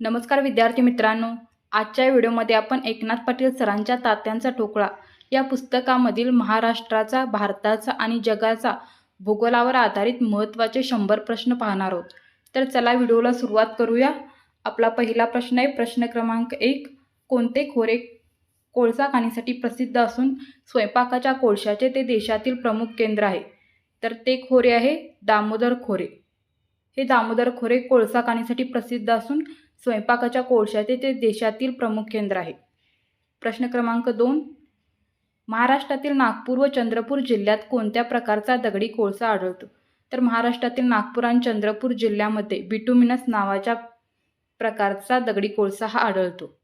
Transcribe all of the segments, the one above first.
नमस्कार विद्यार्थी मित्रांनो. आजच्या व्हिडिओमध्ये आपण एकनाथ पाटील सरांच्या तात्यांचा ठोकळा या पुस्तकामधील महाराष्ट्राचा भारताचा आणि जगाचा भूगोलावर आधारित महत्त्वाचे शंभर प्रश्न पाहणार आहोत. तर चला व्हिडिओला सुरुवात करूया. आपला पहिला प्रश्न आहे प्रश्न क्रमांक एक. कोणते खोरे कोळसा खाणीसाठी प्रसिद्ध असून स्वयंपाकाच्या कोळशाचे ते देशातील प्रमुख केंद्र आहे? तर ते खोरे आहे दामोदर खोरे. हे दामोदर खोरे कोळसा खाणीसाठी प्रसिद्ध असून स्वयंपाकाच्या कोळशाचे ते देशातील प्रमुख केंद्र आहे. प्रश्न क्रमांक दोन. महाराष्ट्रातील नागपूर व चंद्रपूर जिल्ह्यात कोणत्या प्रकारचा दगडी कोळसा आढळतो? तर महाराष्ट्रातील नागपूर आणि चंद्रपूर जिल्ह्यामध्ये बिटुमिनस नावाच्या प्रकारचा दगडी कोळसा हा आढळतो.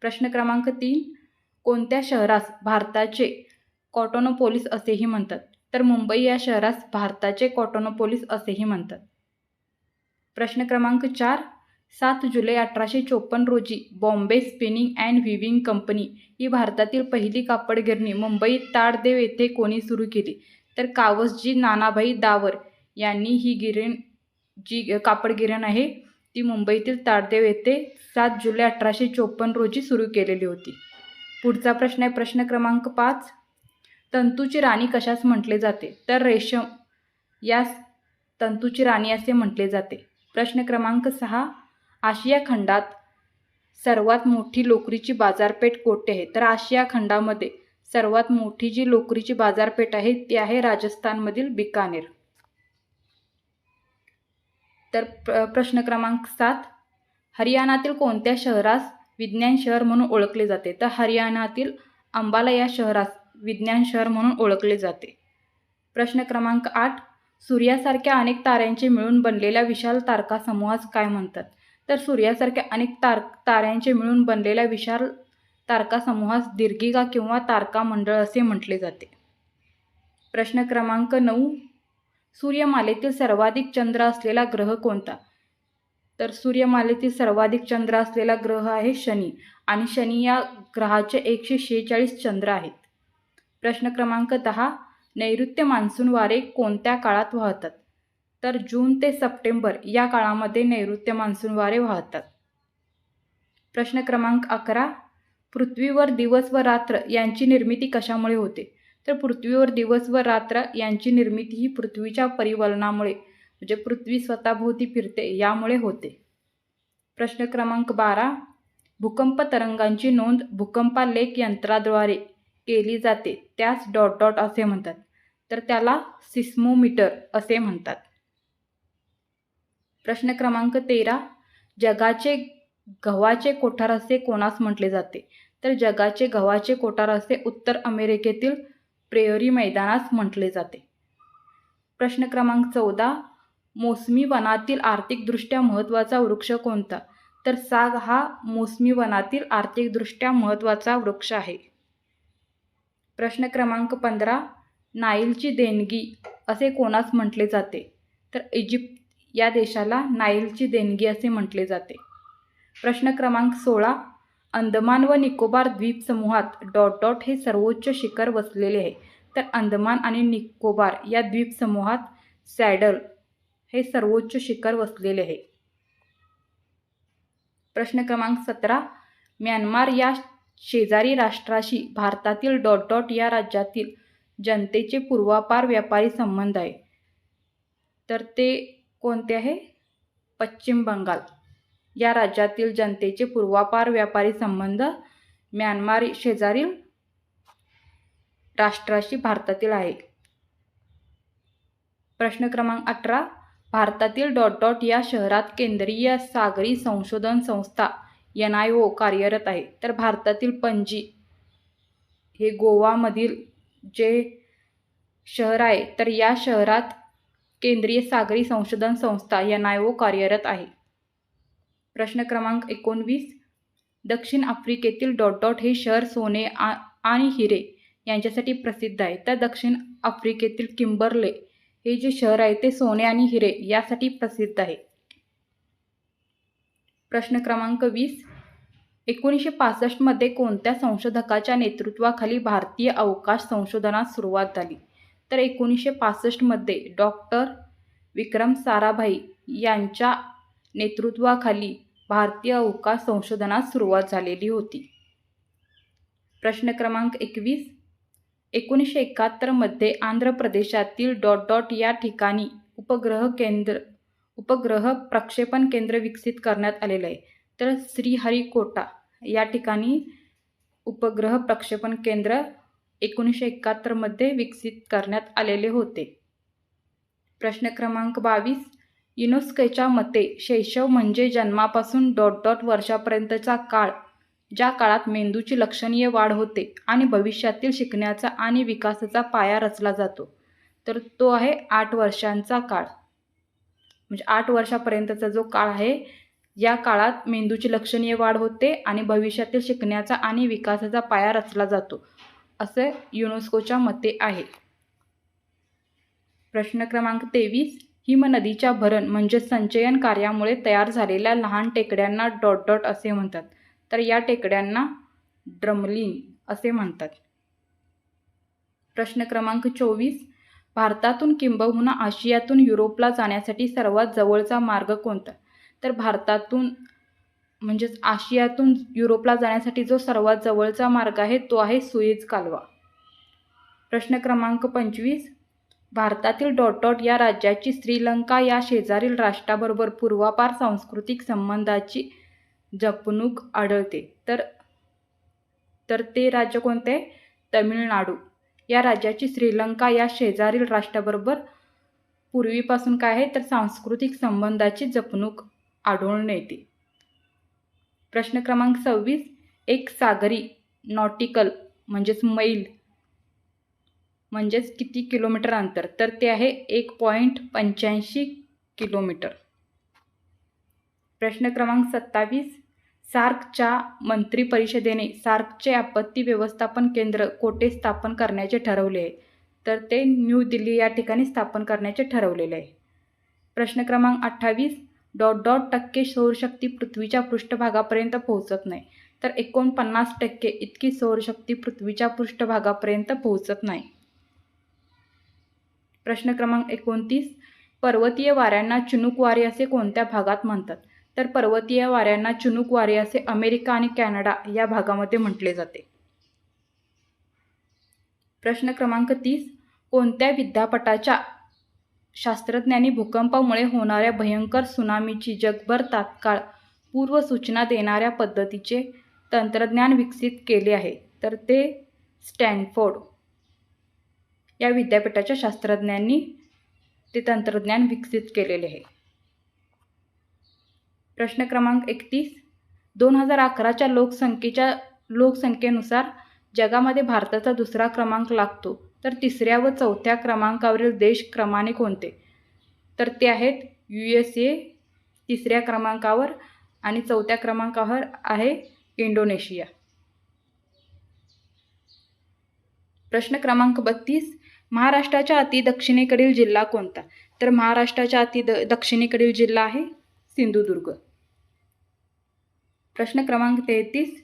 प्रश्न क्रमांक तीन. कोणत्या शहरास भारताचे कॉटोनोपोलिस असेही म्हणतात? तर मुंबई या शहरास भारताचे कॉटोनोपोलिस असेही म्हणतात. प्रश्न क्रमांक चार. सात जुलै अठराशे चोपन्न रोजी Bombay spinning and weaving company ही भारतातील पहिली कापड गिरणी मुंबईत ताडदेव येथे कोणी सुरू केली? तर कावसजी नानाभाई दावर यांनी ही गिरण जी कापड गिरण आहे ती मुंबईतील ताडदेव येथे सात जुलै अठराशे चोपन्न रोजी सुरू केलेली होती. पुढचा प्रश्न आहे प्रश्न क्रमांक पाच. तंतूची राणी कशास म्हटले जाते? तर रेशम यास तंतूची राणी असे म्हटले जाते. प्रश्न क्रमांक सहा. आशिया खंडात सर्वात मोठी लोकरीची बाजारपेठ कोठे आहे? तर आशिया खंडामध्ये सर्वात मोठी जी लोकरीची बाजारपेठ आहे ती आहे राजस्थानमधील बिकानेर. तर प्र प्रश्न क्रमांक सात. हरियाणातील कोणत्या शहरास विज्ञान शहर म्हणून ओळखले जाते? तर हरियाणातील अंबाला या शहरास विज्ञान शहर म्हणून ओळखले जाते. प्रश्न क्रमांक आठ. सूर्यासारख्या अनेक ताऱ्यांचे मिळून बनलेल्या विशाल तारकासमूहास काय म्हणतात? तर सूर्यासारख्या अनेक तार ताऱ्यांचे मिळून बनलेल्या विशाल तारका समूहास दीर्घिका किंवा तारका मंडळ असे म्हटले जाते. प्रश्न क्रमांक नऊ. सूर्यमालेतील सर्वाधिक चंद्र असलेला ग्रह कोणता? तर सूर्यमालेतील सर्वाधिक चंद्र असलेला ग्रह आहे शनी आणि शनी या ग्रहाचे एकशे शेहेचाळीस चंद्र आहेत. प्रश्न क्रमांक दहा. नैऋत्य मान्सून वारे कोणत्या काळात वाहतात? तर जून ते सप्टेंबर या काळामध्ये नैऋत्य मान्सून वारे वाहतात. प्रश्न क्रमांक अकरा पृथ्वीवर दिवस व रात्र यांची निर्मिती कशामुळे होते? तर पृथ्वीवर दिवस व रात्र यांची निर्मिती ही पृथ्वीच्या परिवलनामुळे म्हणजे पृथ्वी स्वतःभोवती फिरते यामुळे होते. प्रश्न क्रमांक बारा भूकंप तरंगांची नोंद भूकंपालेख यंत्राद्वारे केली जाते त्यास डॉट डॉट असे म्हणतात. तर त्याला सिस्मोमीटर असे म्हणतात. प्रश्न क्रमांक तेरा जगाचे गव्हाचे कोठार असे कोणास म्हटले जाते? तर जगाचे गव्हाचे कोठार असे उत्तर अमेरिकेतील प्रेयरी मैदानास म्हटले जाते. प्रश्न क्रमांक चौदा मोसमी वनातील आर्थिकदृष्ट्या महत्त्वाचा वृक्ष कोणता? तर साग हा मोसमी वनातील आर्थिकदृष्ट्या महत्त्वाचा वृक्ष आहे. प्रश्न क्रमांक पंधरा नाईलची देणगी असे कोणास म्हटले जाते? तर इजिप्त या देशाला नाईलची देणगी असे म्हटले जाते. प्रश्न क्रमांक सोळा. अंदमान व निकोबार द्वीपसमूहात डॉट डॉट हे सर्वोच्च शिखर वसलेले आहे. तर अंदमान आणि निकोबार या द्वीपसमूहात सॅडल हे सर्वोच्च शिखर वसलेले आहे. प्रश्न क्रमांक सतरा. म्यानमार या शेजारी राष्ट्राशी भारतातील डॉट डॉट या राज्यातील जनतेचे पूर्वापार व्यापारी संबंध आहे. तर ते कोणते आहे? पश्चिम बंगाल. या राज्यातील जनतेचे पूर्वापार व्यापारी संबंध म्यानमार शेजारील राष्ट्राशी भारतातील आहे. प्रश्न क्रमांक अठरा. भारतातील डॉट डॉट या शहरात केंद्रीय सागरी संशोधन संस्था एन आय ओ कार्यरत आहे. तर भारतातील पणजी हे गोवामधील जे शहर आहे तर या शहरात केंद्रीय सागरी संशोधन संस्था एन आय ओ कार्यरत आहे. प्रश्न क्रमांक एकोणवीस दक्षिण आफ्रिकेतील डॉट डॉट हे शहर सोने आ आणि हिरे यांच्यासाठी प्रसिद्ध आहे. तर दक्षिण आफ्रिकेतील किंबर्ले हे जे शहर आहे ते सोने आणि हिरे यासाठी प्रसिद्ध आहे. प्रश्न क्रमांक वीस एकोणीसशे पासष्टमध्ये कोणत्या संशोधकाच्या नेतृत्वाखाली भारतीय अवकाश संशोधनास सुरुवात झाली? तर एकोणीसशे पासष्टमध्ये डॉक्टर विक्रम साराभाई यांच्या नेतृत्वाखाली भारतीय अवकाश संशोधनास सुरुवात झालेली होती. प्रश्न क्रमांक एकवीस. एकोणीसशे एकाहत्तरमध्ये आंध्र प्रदेशातील डॉट डॉट या ठिकाणी उपग्रह केंद्र उपग्रह प्रक्षेपण केंद्र विकसित करण्यात आलेलं आहे. तर श्रीहरिकोटा या ठिकाणी उपग्रह प्रक्षेपण केंद्र एकोणीसशे एकाहत्तरमध्ये विकसित करण्यात आलेले होते. प्रश्न क्रमांक बावीस. युनेस्कोच्या मते शैशव म्हणजे जन्मापासून डॉट डॉट वर्षापर्यंतचा काळ ज्या काळात मेंदूची लक्षणीय वाढ होते आणि भविष्यातील शिकण्याचा आणि विकासाचा पाया रचला जातो तर तो आहे आठ वर्षांचा काळ. म्हणजे आठ वर्षापर्यंतचा जो काळ आहे या काळात मेंदूची लक्षणीय वाढ होते आणि भविष्यातील शिकण्याचा आणि विकासाचा पाया रचला जातो. असं युनेस्कोच्या मते आहे. प्रश्न क्रमांक तेवीस हिमनदीच्या भरण म्हणजे संचयन कार्यामुळे तयार झालेल्या लहान टेकड्यांना डॉट डॉट असे म्हणतात. तर या टेकड्यांना ड्रमलिन असे म्हणतात. प्रश्न क्रमांक चोवीस भारतातून किंबहुना आशियातून युरोपला जाण्यासाठी सर्वात जवळचा मार्ग कोणता? तर भारतातून म्हणजेच आशियातून युरोपला जाण्यासाठी जो सर्वात जवळचा मार्ग आहे तो आहे सुएज कालवा. प्रश्न क्रमांक पंचवीस. भारतातील डॉट डॉट या राज्याची श्रीलंका या शेजारील राष्ट्राबरोबर पूर्वापार सांस्कृतिक संबंधाची जपणूक आढळते. तर तर ते राज्य कोणते? तमिळनाडू. या राज्याची श्रीलंका या शेजारील राष्ट्राबरोबर पूर्वीपासून काय आहे? तर सांस्कृतिक संबंधाची जपणूक आढळून येते. प्रश्न क्रमांक सव्वीस एक सागरी नॉटिकल म्हणजेच मैल म्हणजेच किती किलोमीटर अंतर? तर ते आहे एक पॉईंट पंच्याऐंशी किलोमीटर. प्रश्न क्रमांक सत्तावीस सार्कच्या मंत्रिपरिषदेने सार्कचे आपत्ती व्यवस्थापन केंद्र कोठे स्थापन करण्याचे ठरवले? आहे तर ते न्यू दिल्ली या ठिकाणी स्थापन करण्याचे ठरवलेले आहे. प्रश्न क्रमांक अठ्ठावीस डॉट डॉट टक्के सौरशक्ती पृथ्वीच्या पृष्ठभागापर्यंत पोहोचत नाही. तर एकोणपन्नास टक्के इतकी सौरशक्ती पृथ्वीच्या पृष्ठभागापर्यंत पोहोचत नाही. प्रश्न क्रमांक एकोणतीस. पर्वतीय वाऱ्यांना चिनूक वारे असे कोणत्या भागात म्हणतात? तर पर्वतीय वाऱ्यांना चिनूक वारे असे अमेरिका आणि कॅनडा या भागामध्ये म्हटले जाते. प्रश्न क्रमांक तीस. कोणत्या विद्यापीठाच्या शास्त्रज्ञांनी भूकंपामुळे होणाऱ्या भयंकर सुनामीची जगभर तात्काळ पूर्वसूचना देणाऱ्या पद्धतीचे तंत्रज्ञान विकसित केले आहे. तर ते स्टॅनफोर्ड. या विद्यापीठाच्या शास्त्रज्ञांनी ते तंत्रज्ञान विकसित केलेले आहे. प्रश्न क्रमांक एकतीस. दोन हजार अकराच्या लोकसंख्येच्या लोकसंख्येनुसार जगामध्ये भारताचा दुसरा क्रमांक लागतो. तर तिसऱ्या व चौथ्या क्रमांकावरील देश क्रमाने कोणते? तर ते आहेत यू एस ए तिसऱ्या क्रमांकावर आणि चौथ्या क्रमांकावर आहे इंडोनेशिया. प्रश्न क्रमांक बत्तीस महाराष्ट्राच्या अति दक्षिणेकडील जिल्हा कोणता? तर महाराष्ट्राच्या अति द दक्षिणेकडील जिल्हा आहे सिंधुदुर्ग. प्रश्न क्रमांक तेहतीस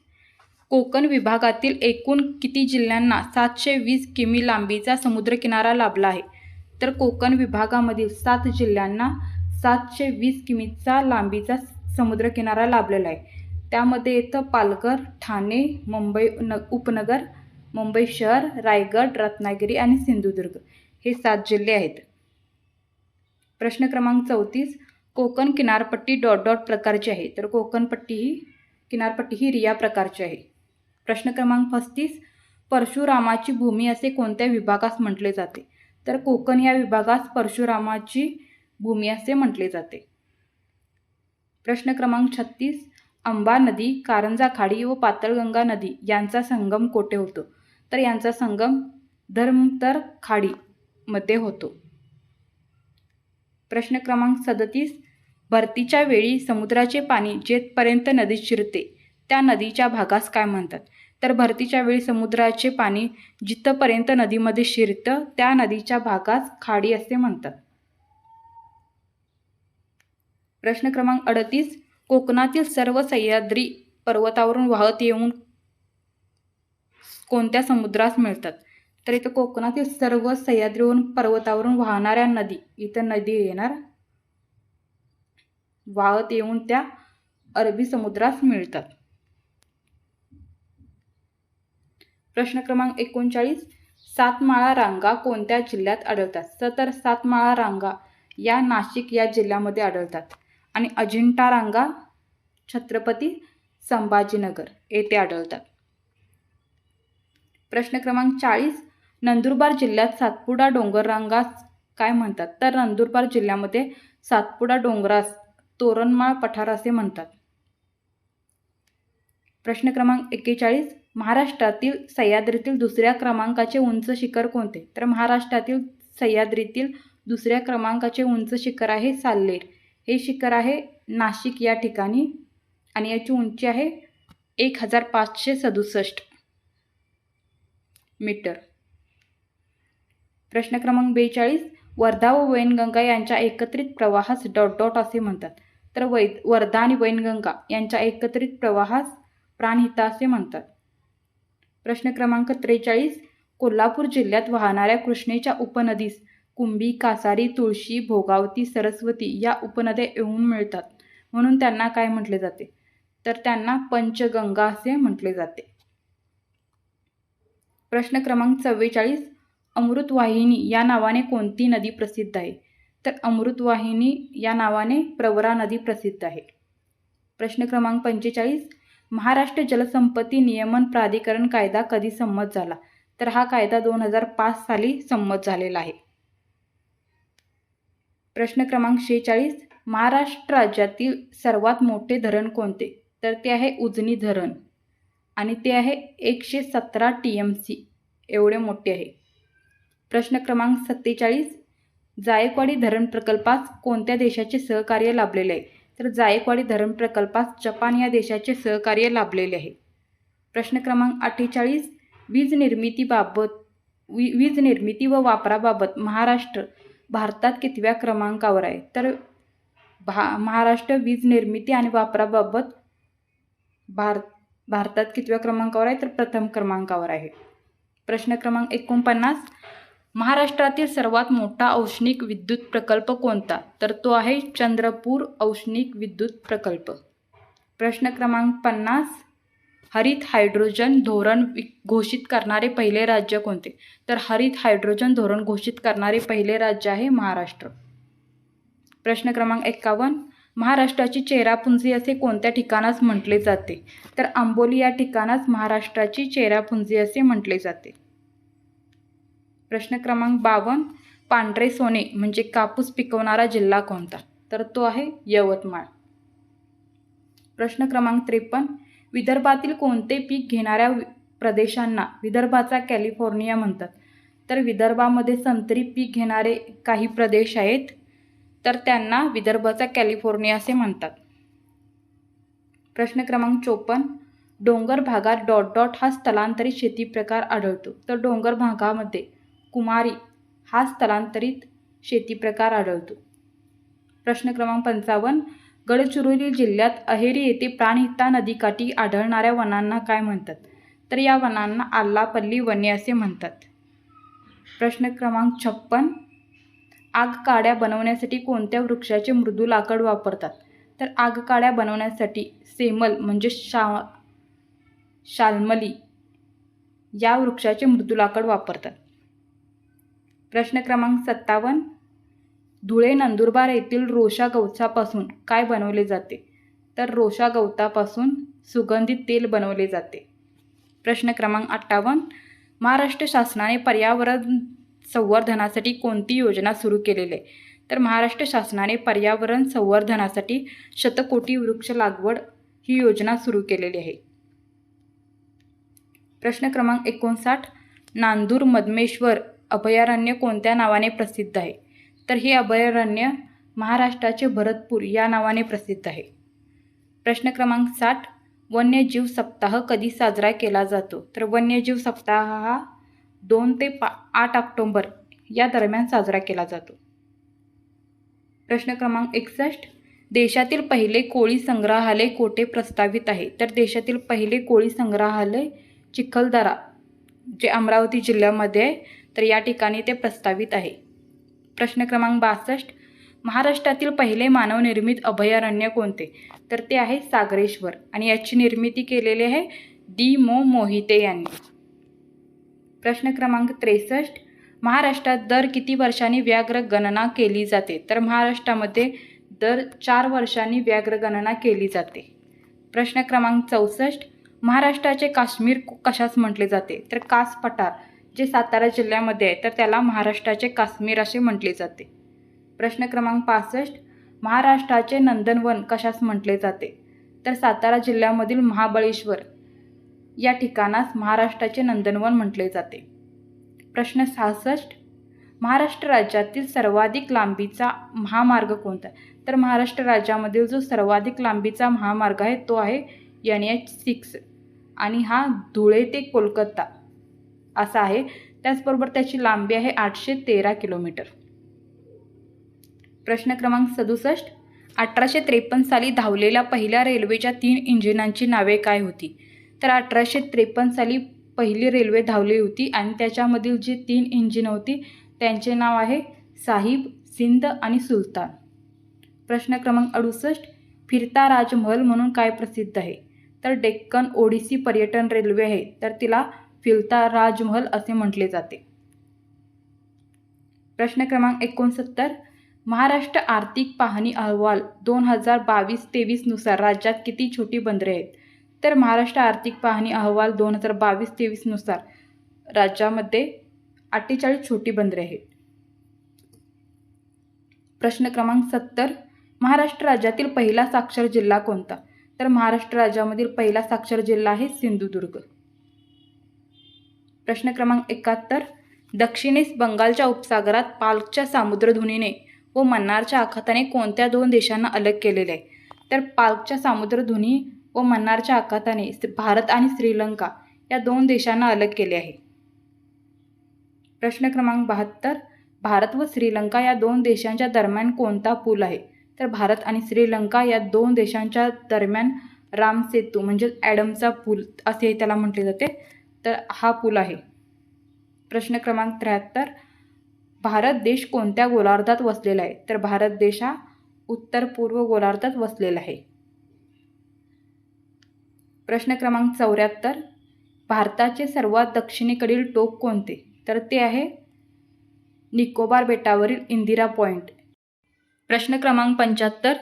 कोकण विभागातील एकूण किती जिल्ह्यांना सातशे वीस किमी लांबीचा समुद्रकिनारा लाभला आहे? तर कोकण विभागामधील सात जिल्ह्यांना सातशे वीस किमीचा लांबीचा समुद्रकिनारा लाभलेला आहे. त्यामध्ये येतं पालघर ठाणे मुंबई न उपनगर मुंबई शहर रायगड रत्नागिरी आणि सिंधुदुर्ग हे सात जिल्हे आहेत. प्रश्न क्रमांक चौतीस कोकण किनारपट्टी डॉट डॉट प्रकारची आहे. तर कोकणपट्टी ही किनारपट्टी ही रिया प्रकारची आहे. प्रश्न क्रमांक पस्तीस परशुरामाची भूमी असे कोणत्या विभागास म्हटले जाते? तर कोकण या विभागास परशुरामाची भूमी असे म्हटले जाते. प्रश्न क्रमांक छत्तीस अंबा नदी कारंजा खाडी व पातळगंगा नदी यांचा संगम कोठे होतो? तर यांचा संगम धर्मतर खाडीमध्ये होतो. प्रश्न क्रमांक सदतीस भरतीच्या वेळी समुद्राचे पाणी जेथपर्यंत नदीत शिरते त्या नदीच्या भागास काय म्हणतात? तर भरतीच्या वेळी समुद्राचे पाणी जिथपर्यंत नदीमध्ये शिरतं त्या नदीच्या भागास खाडी असे म्हणतात. प्रश्न क्रमांक अडतीस. कोकणातील सर्व सह्याद्री पर्वतावरून वाहत येऊन कोणत्या समुद्रास मिळतात? तर इथं कोकणातील सर्व सह्याद्रीवरून पर्वतावरून वाहणाऱ्या नदी इथं नदी येणार वाहत येऊन त्या अरबी समुद्रास मिळतात. प्रश्न क्रमांक एकोणचाळीस सातमाळा रांगा कोणत्या जिल्ह्यात आढळतात? सतर तर सातमाळा रांगा या नाशिक या जिल्ह्यामध्ये आढळतात. आणि अजिंठा रांगा छत्रपती संभाजीनगर येथे आढळतात. प्रश्न क्रमांक चाळीस नंदुरबार जिल्ह्यात सातपुडा डोंगररांगास काय म्हणतात? तर नंदुरबार जिल्ह्यामध्ये सातपुडा डोंगरास तोरणमाळ पठार असे म्हणतात. प्रश्न क्रमांक एक्केचाळीस महाराष्ट्रातील सह्याद्रीतील दुसऱ्या क्रमांकाचे उंच शिखर कोणते? तर महाराष्ट्रातील सह्याद्रीतील दुसऱ्या क्रमांकाचे उंच शिखर आहे साल्लेर. हे शिखर आहे नाशिक या ठिकाणी आणि याची उंची आहे एक हजार पाचशे सदुसष्ट मीटर. प्रश्न क्रमांक बेचाळीस वर्धा व वैनगंगा यांच्या एकत्रित प्रवाहास डॉट डॉट असे म्हणतात. तर वै वर्धा आणि वैनगंगा यांच्या एकत्रित प्रवाहास प्राणहिता असे म्हणतात. प्रश्न क्रमांक त्रेचाळीस कोल्हापूर जिल्ह्यात वाहणाऱ्या कृष्णेच्या उपनदीस कुंभी कासारी तुळशी भोगावती सरस्वती या उपनद्या येऊन मिळतात. म्हणून त्यांना काय म्हटले जाते? तर त्यांना पंचगंगा असे म्हटले जाते. प्रश्न क्रमांक चव्वेचाळीस अमृतवाहिनी या नावाने कोणती नदी प्रसिद्ध आहे? तर अमृतवाहिनी या नावाने प्रवरा नदी प्रसिद्ध आहे. प्रश्न क्रमांक पंचेचाळीस महाराष्ट्र जलसंपत्ती नियमन प्राधिकरण कायदा कधी संमत झाला? तर हा कायदा दोन हजार पाच साली संमत झालेला आहे. प्रश्न क्रमांक शेहेचाळीस. महाराष्ट्र राज्यातील सर्वात मोठे धरण कोणते? तर ते आहे उजनी धरण. आणि ते आहे एकशे सतरा टी एम सी एवढे मोठे आहे. प्रश्न क्रमांक सत्तेचाळीस. जायकवाडी धरण प्रकल्पास कोणत्या देशाचे सहकार्य लाभलेले आहे? तर जायकवाडी धरण प्रकल्पास जपान या देशाचे सहकार्य लाभलेले आहे. प्रश्न क्रमांक अठ्ठेचाळीस वीज निर्मितीबाबत वी वीज निर्मिती व वापराबाबत महाराष्ट्र भारतात कितव्या क्रमांकावर आहे? तर भा महाराष्ट्र वीज निर्मिती आणि वापराबाबत भार भारतात कितव्या क्रमांकावर आहे? तर प्रथम क्रमांकावर आहे. प्रश्न क्रमांक एकोणपन्नास महाराष्ट्रातील सर्वात मोठा औष्णिक विद्युत प्रकल्प कोणता? तर तो आहे चंद्रपूर औष्णिक विद्युत प्रकल्प. प्रश्न क्रमांक पन्नास हरित हायड्रोजन धोरण घोषित करणारे पहिले राज्य कोणते? तर हरित हायड्रोजन धोरण घोषित करणारे पहिले राज्य आहे महाराष्ट्र. प्रश्न क्रमांक एक्कावन्न महाराष्ट्राची चेरापुंजी असे कोणत्या ठिकाणास म्हटले जाते? तर आंबोली या ठिकाणास महाराष्ट्राची चेरापुंजी असे म्हटले जाते. प्रश्न क्रमांक बावन्न पांढरे सोने म्हणजे कापूस पिकवणारा जिल्हा कोणता? तर तो आहे यवतमाळ. प्रश्न क्रमांक त्रेपन्न विदर्भातील कोणते पीक घेणाऱ्या प्रदेशांना विदर्भाचा कॅलिफोर्निया म्हणतात? तर विदर्भामध्ये संत्री पीक घेणारे काही प्रदेश आहेत तर त्यांना विदर्भाचा कॅलिफोर्निया असे म्हणतात. प्रश्न क्रमांक चोपन्न डोंगर भागात डॉट डॉट हा स्थलांतरित शेती प्रकार आढळतो. तर डोंगर भागामध्ये कुमारी हा स्थलांतरित शेती प्रकार आढळतो. प्रश्न क्रमांक पंचावन्न गडचिरोली जिल्ह्यात अहेरी येथे प्राणहिता नदीकाठी आढळणाऱ्या वनांना काय म्हणतात? तर या वनांना आल्लापल्ली वने असे म्हणतात. प्रश्न क्रमांक छप्पन आगकाड्या बनवण्यासाठी कोणत्या वृक्षाचे मृदू लाकड वापरतात? तर आगकाड्या बनवण्यासाठी सेमल म्हणजे शा शाल्मली या वृक्षाचे मृदू लाकड वापरतात. प्रश्न क्रमांक सत्तावन्न. धुळे नंदुरबार येथील रोषा गवतापासून काय बनवले जाते? तर रोषा गवतापासून सुगंधित तेल बनवले जाते. प्रश्न क्रमांक अठ्ठावन्न. महाराष्ट्र शासनाने पर्यावरण संवर्धनासाठी कोणती योजना सुरू केलेली आहे? तर महाराष्ट्र शासनाने पर्यावरण संवर्धनासाठी शतकोटी वृक्ष लागवड ही योजना सुरू केलेली आहे. प्रश्न क्रमांक एकोणसाठ. नांदूर मधमेश्वर अभयारण्य कोणत्या नावाने प्रसिद्ध आहे? तर हे अभयारण्य महाराष्ट्राचे भरतपूर या नावाने प्रसिद्ध आहे. प्रश्न क्रमांक साठ वन्यजीव सप्ताह कधी साजरा केला जातो? तर वन्यजीव सप्ताह हा दोन ते पा आठ ऑक्टोंबर या दरम्यान साजरा केला जातो. प्रश्न क्रमांक एकसष्ट देशातील पहिले कोळी संग्रहालय कोठे प्रस्तावित आहे? तर देशातील पहिले कोळी संग्रहालय चिखलदरा जे अमरावती जिल्ह्यामध्ये आहे. तर या ठिकाणी ते प्रस्तावित आहे. प्रश्न क्रमांक बासष्ट. महाराष्ट्रातील पहिले मानवनिर्मित अभयारण्य कोणते? तर ते आहे सागरेश्वर आणि याची निर्मिती केलेली आहे दी मो मोहिते यांनी. प्रश्न क्रमांक त्रेसष्ट. महाराष्ट्रात दर किती वर्षांनी व्याघ्र गणना केली जाते? तर महाराष्ट्रामध्ये दर चार वर्षांनी व्याघ्र गणना केली जाते. प्रश्न क्रमांक चौसष्ट. महाराष्ट्राचे काश्मीर कशास म्हटले जाते? तर कास पठार जे सातारा जिल्ह्यामध्ये आहे तर त्याला महाराष्ट्राचे काश्मीर असे म्हटले जाते. प्रश्न क्रमांक पासष्ट महाराष्ट्राचे नंदनवन कशास म्हटले जाते? तर सातारा जिल्ह्यामधील महाबळेश्वर या ठिकाणास महाराष्ट्राचे नंदनवन म्हटले जाते. प्रश्न सहासष्ट महाराष्ट्र राज्यातील सर्वाधिक लांबीचा महामार्ग कोणता? तर महाराष्ट्र राज्यामधील जो सर्वाधिक लांबीचा महामार्ग आहे तो आहे एन एच सिक्स. आणि हा धुळे ते कोलकाता. असा आहे. त्याचबरोबर त्याची लांबी आहे आठशे तेरा किलोमीटर. प्रश्न क्रमांक सदुसष्ट. अठराशे त्रेपन्न साली धावलेल्या पहिल्या रेल्वेच्या तीन इंजिनांची नावे काय होती? तर अठराशे त्रेपन्न साली पहिली रेल्वे धावली होती आणि त्याच्यामधील जी तीन इंजिन होती त्यांचे नाव आहे साहिब सिंध आणि सुलतान. प्रश्न क्रमांक अडुसष्ट. फिरता राजमहल म्हणून काय प्रसिद्ध आहे? तर डेक्कन ओडिसी पर्यटन रेल्वे आहे. तर तिला फिरता राजमहल असे म्हटले जाते. प्रश्न क्रमांक एकोणसत्तर महाराष्ट्र आर्थिक पाहणी अहवाल दोन हजार बावीस तेवीसनुसार राज्यात किती छोटी बंदरे आहेत? तर महाराष्ट्र आर्थिक पाहणी अहवाल दोन हजार बावीस तेवीसनुसार राज्यामध्ये अठ्ठेचाळीस छोटी बंदरे आहेत. प्रश्न क्रमांक सत्तर महाराष्ट्र राज्यातील पहिला साक्षर जिल्हा कोणता? तर महाराष्ट्र राज्यामधील पहिला साक्षर जिल्हा आहे सिंधुदुर्ग. प्रश्न क्रमांक एकाहत्तर. दक्षिणेस बंगालच्या उपसागरात पालकच्या सामुद्रधुनीने व मन्नारच्या आखाताने कोणत्या दोन देशांना अलग केलेले आहे? तर पालकच्या सामुद्रधुनी व मन्नारच्या आखाताने भारत आणि श्रीलंका या दोन देशांना अलग केले आहे. प्रश्न क्रमांक बहात्तर. भारत व श्रीलंका या दोन देशांच्या दरम्यान कोणता पूल आहे? तर भारत आणि श्रीलंका या दोन देशांच्या दरम्यान राम सेतू म्हणजे ॲडमचा पूल असे त्याला म्हटले जाते. तर हा पूल आहे. प्रश्न क्रमांक त्र्याहत्तर. भारत देश कोणत्या गोलार्धात वसलेला आहे? तर भारत देश हा उत्तर पूर्व गोलार्धात वसलेला आहे. प्रश्न क्रमांक चौऱ्याहत्तर. भारताचे सर्वात दक्षिणेकडील टोक कोणते? तर ते आहे निकोबार बेटावरील इंदिरा पॉईंट प्रश्न क्रमांक पंच्याहत्तर.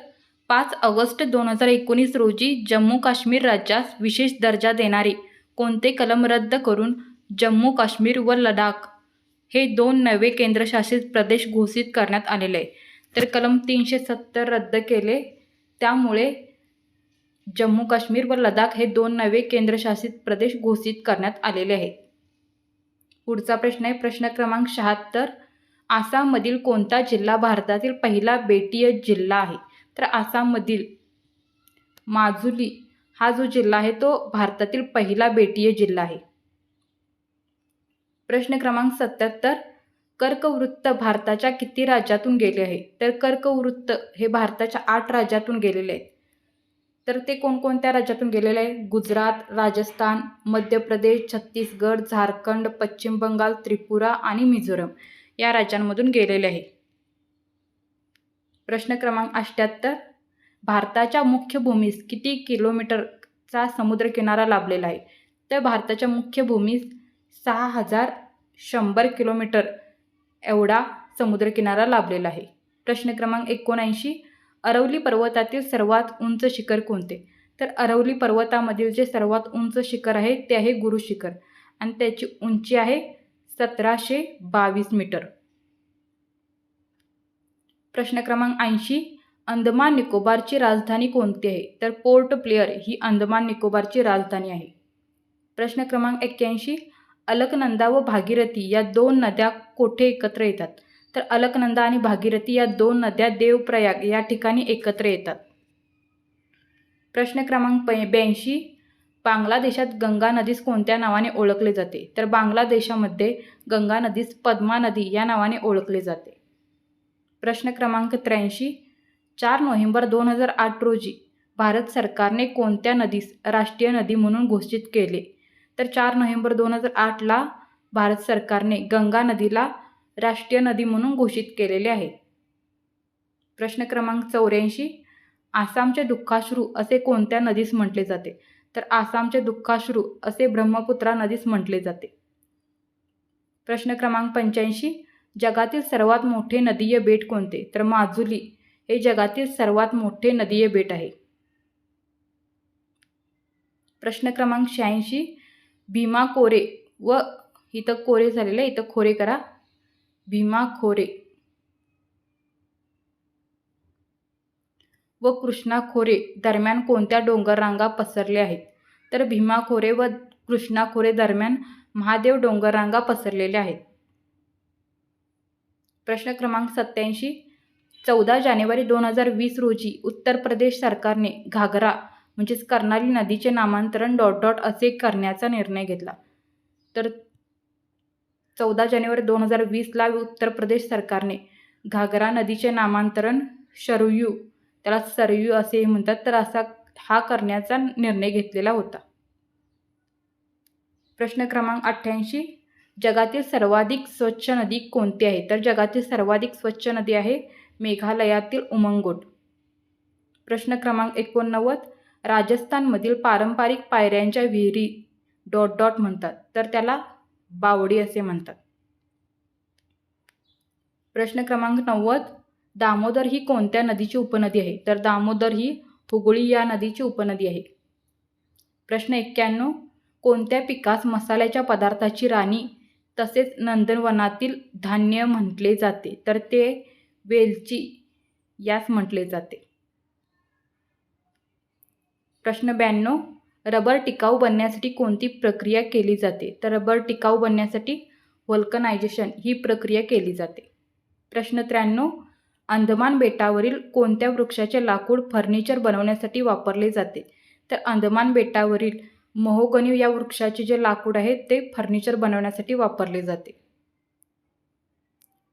पाच ऑगस्ट दोन हजार एकोणीस रोजी जम्मू काश्मीर राज्यास विशेष दर्जा देणारे कोणते कलम रद्द करून जम्मू काश्मीर व लडाख हे दोन नवे केंद्रशासित प्रदेश घोषित करण्यात आलेले आहे. तर कलम तीनशे सत्तर रद्द केले. त्यामुळे जम्मू काश्मीर व लडाख हे दोन नवे केंद्रशासित प्रदेश घोषित करण्यात आलेले आहेत. पुढचा प्रश्न आहे प्रश्न क्रमांक शहात्तर. आसाममधील कोणता जिल्हा भारतातील पहिला बेटीय जिल्हा आहे? तर आसाममधील माजुली हा जो जिल्हा आहे तो भारतातील पहिला बेटीय जिल्हा आहे. प्रश्न क्रमांक सत्याहत्तर कर्कवृत्त भारताच्या किती राज्यातून गेले आहे? तर कर्कवृत्त हे भारताच्या आठ राज्यातून गेलेले आहेत तर ते कोणकोणत्या राज्यातून गेलेले आहे? गुजरात राजस्थान मध्य प्रदेश छत्तीसगड झारखंड पश्चिम बंगाल त्रिपुरा आणि मिझोरम या राज्यांमधून गेलेले आहे. प्रश्न क्रमांक अष्ट्याहत्तर भारताच्या मुख्य भूमीस किती किलोमीटरचा समुद्रकिनारा लाभलेला आहे? तर भारताच्या मुख्य भूमीस सहा हजार शंभर किलोमीटर एवढा समुद्रकिनारा लाभलेला आहे. प्रश्न क्रमांक एकोणऐंशी अरवली पर्वतातील सर्वात उंच शिखर कोणते? तर अरवली पर्वतामधील जे सर्वात उंच शिखर आहे ते आहे गुरु शिखर. आणि त्याची उंची आहे सतराशे बावीस मीटर. प्रश्न क्रमांक ऐंशी अंदमान निकोबारची राजधानी कोणती आहे? तर पोर्ट प्लेअर ही अंदमान निकोबारची राजधानी आहे. प्रश्न क्रमांक एक्क्याऐंशी अलकनंदा व भागीरथी या दोन नद्या कोठे एकत्र येतात? तर अलकनंदा आणि भागीरथी या दोन नद्या देवप्रयाग या ठिकाणी एकत्र येतात. प्रश्न क्रमांक ब्याऐंशी बांगलादेशात गंगा नदीस कोणत्या नावाने ओळखले जाते? तर बांगलादेशामध्ये गंगा नदीस पद्मा नदी या नावाने ओळखले जाते. प्रश्न क्रमांक त्र्याऐंशी चार नोव्हेंबर दोन हजार आठ रोजी भारत सरकारने कोणत्या नदीस राष्ट्रीय नदी म्हणून घोषित केले? तर चार नोव्हेंबर दोन हजार आठला भारत सरकारने गंगा नदीला राष्ट्रीय नदी म्हणून घोषित केलेले आहे. प्रश्न क्रमांक चौऱ्याऐंशी आसामचे दुःखाश्रू असे कोणत्या नदीस म्हटले जाते? तर आसामचे दुःखाश्रू असे ब्रह्मपुत्रा नदीस म्हटले जाते. प्रश्न क्रमांक पंच्याऐंशी जगातील सर्वात मोठे नदीय बेट कोणते? तर माजुली हे जगातील सर्वात मोठे नदीय बेट आहे. प्रश्न क्रमांक शहाऐंशी भीमा कोरे व इथं कोरे झालेलं आहे इथं खोरे करा. भीमा खोरे. व कृष्णा खोरे दरम्यान कोणत्या डोंगर रांगा पसरल्या आहेत? तर भीमा खोरे व कृष्णा खोरे दरम्यान महादेव डोंगर रांगा पसरलेल्या आहेत. प्रश्न क्रमांक सत्याऐंशी चौदा जानेवारी दोन हजार वीस रोजी उत्तर प्रदेश सरकारने घागरा म्हणजेच कर्नाली नदीचे नामांतरण डॉट डॉट असे करण्याचा निर्णय घेतला. तर चौदा जानेवारी दोन हजार वीसला उत्तर प्रदेश सरकारने घागरा नदीचे नामांतरण शरयू त्याला सरयू असेही म्हणतात तर असा हा करण्याचा निर्णय घेतलेला होता. प्रश्न क्रमांक अठ्ठ्याऐंशी जगातील सर्वाधिक स्वच्छ नदी कोणती आहे? तर जगातील सर्वाधिक स्वच्छ नदी आहे मेघालयातील उमंगोट. प्रश्न क्रमांक एकोणनव्वद राजस्थानमधील पारंपरिक पायऱ्यांच्या विहिरी डॉट डॉट म्हणतात तर त्याला बावडी असे म्हणतात. प्रश्न क्रमांक नव्वद दामोदर ही कोणत्या नदीची उपनदी आहे? तर दामोदर ही हुगळी या नदीची उपनदी आहे. प्रश्न एक्क्याण्णव कोणत्या पिकास मसाल्याच्या पदार्थाची राणी तसेच नंदनवनातील धान्य म्हटले जाते? तर ते वेलची यास म्हटले जाते. प्रश्न ब्याण्णव रबर टिकाऊ बनण्यासाठी कोणती प्रक्रिया केली जाते? तर रबर टिकाऊ बनण्यासाठी वल्कनायझेशन ही प्रक्रिया केली जाते. प्रश्न त्र्याण्णव अंदमान बेटावरील कोणत्या वृक्षाचे लाकूड फर्निचर बनवण्यासाठी वापरले जाते? तर अंदमान बेटावरील महोगनी या वृक्षाचे जे लाकूड आहे ते फर्निचर बनवण्यासाठी वापरले जाते.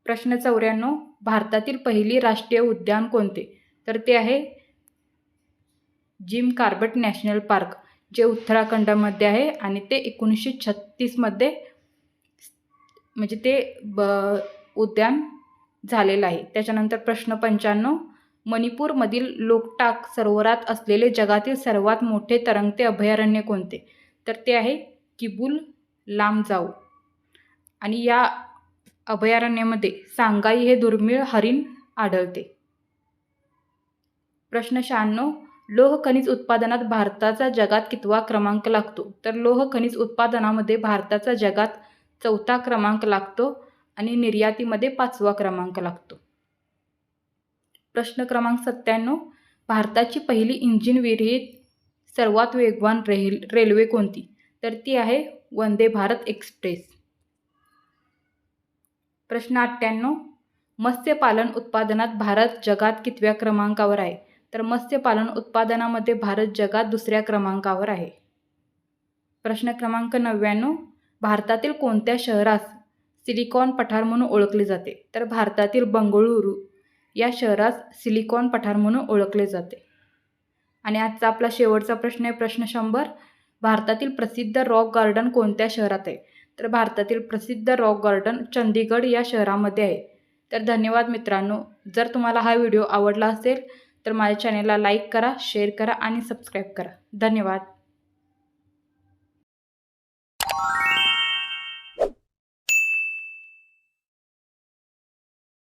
प्रश्न चौऱ्याण्णव भारतातील पहिली राष्ट्रीय उद्यान कोणते? तर ते आहे जिम कार्बट नॅशनल पार्क जे उत्तराखंडामध्ये आहे आणि ते एकोणीसशे छत्तीसमध्ये म्हणजे ते ब उद्यान झालेलं आहे. त्याच्यानंतर प्रश्न पंच्याण्णव मणिपूरमधील लोकटाक सरोवरात असलेले जगातील सर्वात मोठे तरंगते अभयारण्य कोणते? तर ते आहे किबुल लामजाऊ. आणि या अभयारण्यामध्ये सांगाई हे दुर्मिळ हरिण आढळते. प्रश्न शहाण्णव लोह खनिज उत्पादनात भारताचा जगात कितवा क्रमांक लागतो? तर लोह खनिज उत्पादनामध्ये भारताचा जगात चौथा क्रमांक लागतो आणि निर्यातीमध्ये पाचवा क्रमांक लागतो. प्रश्न क्रमांक सत्त्याण्णव भारताची पहिली इंजिन विरहित सर्वात वेगवान रेल रेल्वे कोणती? तर ती आहे वंदे भारत एक्सप्रेस. प्रश्न अठ्ठ्याण्णव. मत्स्यपालन उत्पादनात भारत जगात कितव्या क्रमांकावर आहे? तर मत्स्यपालन उत्पादनामध्ये भारत जगात दुसऱ्या क्रमांकावर आहे. प्रश्न क्रमांक नव्याण्णव. भारतातील कोणत्या शहरास सिलिकॉन पठार म्हणून ओळखले जाते? तर भारतातील बंगळुरू या शहरास सिलिकॉन पठार म्हणून ओळखले जाते. आणि आजचा आपला शेवटचा प्रश्न आहे प्रश्न शंभर. भारतातील प्रसिद्ध रॉक गार्डन कोणत्या शहरात आहे? तर भारतातील प्रसिद्ध रॉक गार्डन चंदीगड या शहरामध्ये आहे. तर धन्यवाद मित्रांनो. जर तुम्हाला हा व्हिडिओ आवडला असेल तर माझ्या चॅनेलला लाईक करा शेअर करा आणि सबस्क्राईब करा. धन्यवाद.